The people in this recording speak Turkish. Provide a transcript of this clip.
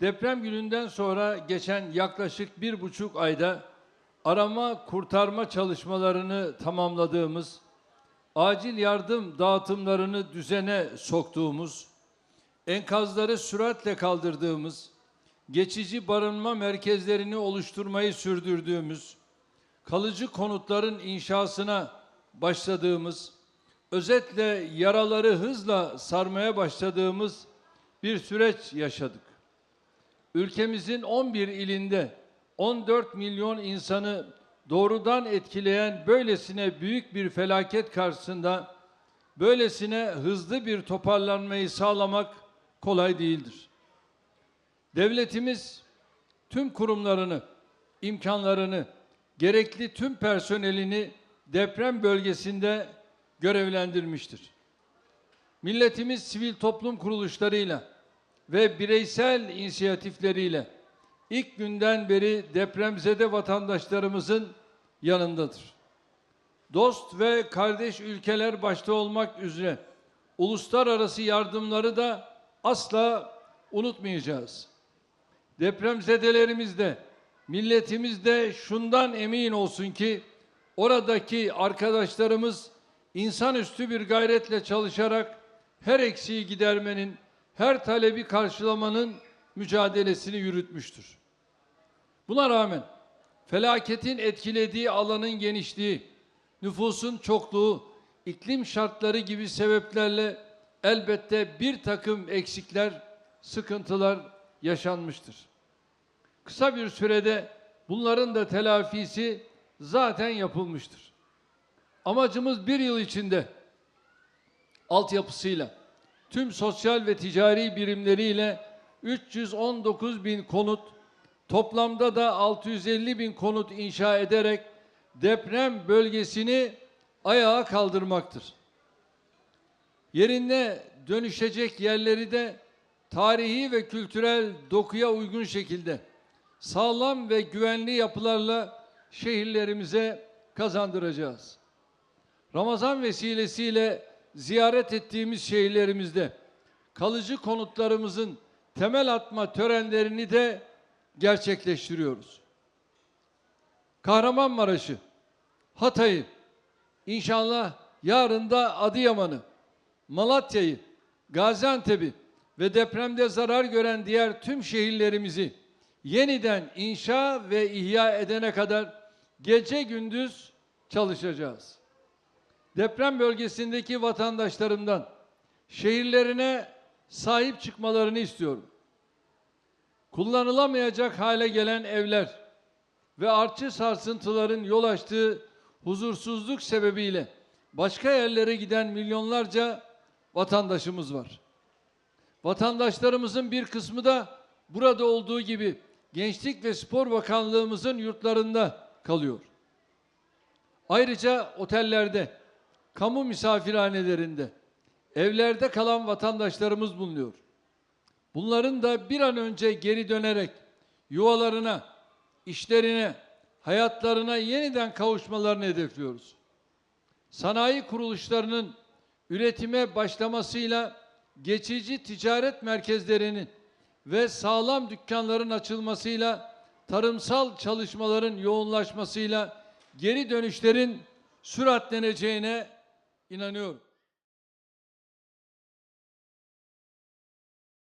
Deprem gününden sonra geçen yaklaşık bir buçuk ayda arama kurtarma çalışmalarını tamamladığımız, acil yardım dağıtımlarını düzene soktuğumuz, enkazları süratle kaldırdığımız, geçici barınma merkezlerini oluşturmayı sürdürdüğümüz, kalıcı konutların inşasına başladığımız, özetle yaraları hızla sarmaya başladığımız bir süreç yaşadık. Ülkemizin 11 ilinde 14 milyon insanı doğrudan etkileyen böylesine büyük bir felaket karşısında böylesine hızlı bir toparlanmayı sağlamak kolay değildir. Devletimiz tüm kurumlarını, imkanlarını, gerekli tüm personelini deprem bölgesinde görevlendirmiştir. Milletimiz sivil toplum kuruluşlarıyla ve bireysel inisiyatifleriyle ilk günden beri depremzede vatandaşlarımızın yanındadır. Dost ve kardeş ülkeler başta olmak üzere uluslararası yardımları da asla unutmayacağız. Depremzedelerimiz de milletimiz de şundan emin olsun ki oradaki arkadaşlarımız insanüstü bir gayretle çalışarak her eksiği gidermenin, her talebi karşılamanın mücadelesini yürütmüştür. Buna rağmen felaketin etkilediği alanın genişliği, nüfusun çokluğu, iklim şartları gibi sebeplerle elbette bir takım eksikler, sıkıntılar yaşanmıştır. Kısa bir sürede bunların da telafisi zaten yapılmıştır. Amacımız bir yıl içinde altyapısıyla, tüm sosyal ve ticari birimleriyle 319 bin konut, toplamda da 650 bin konut inşa ederek deprem bölgesini ayağa kaldırmaktır. Yerine dönüşecek yerleri de tarihi ve kültürel dokuya uygun şekilde sağlam ve güvenli yapılarla şehirlerimize kazandıracağız. Ramazan vesilesiyle ziyaret ettiğimiz şehirlerimizde kalıcı konutlarımızın temel atma törenlerini de gerçekleştiriyoruz. Kahramanmaraş'ı, Hatay'ı, inşallah yarın da Adıyaman'ı, Malatya'yı, Gaziantep'i ve depremde zarar gören diğer tüm şehirlerimizi yeniden inşa ve ihya edene kadar gece gündüz çalışacağız. Deprem bölgesindeki vatandaşlarımdan şehirlerine sahip çıkmalarını istiyorum. Kullanılamayacak hale gelen evler ve artçı sarsıntıların yol açtığı huzursuzluk sebebiyle başka yerlere giden milyonlarca vatandaşımız var. Vatandaşlarımızın bir kısmı da burada olduğu gibi Gençlik ve Spor Bakanlığımızın yurtlarında kalıyor. Ayrıca otellerde, kamu misafirhanelerinde, evlerde kalan vatandaşlarımız bulunuyor. Bunların da bir an önce geri dönerek yuvalarına, işlerine, hayatlarına yeniden kavuşmalarını hedefliyoruz. Sanayi kuruluşlarının üretime başlamasıyla geçici ticaret merkezlerinin ve sağlam dükkanların açılmasıyla tarımsal çalışmaların yoğunlaşmasıyla geri dönüşlerin süratleneceğine inanıyorum.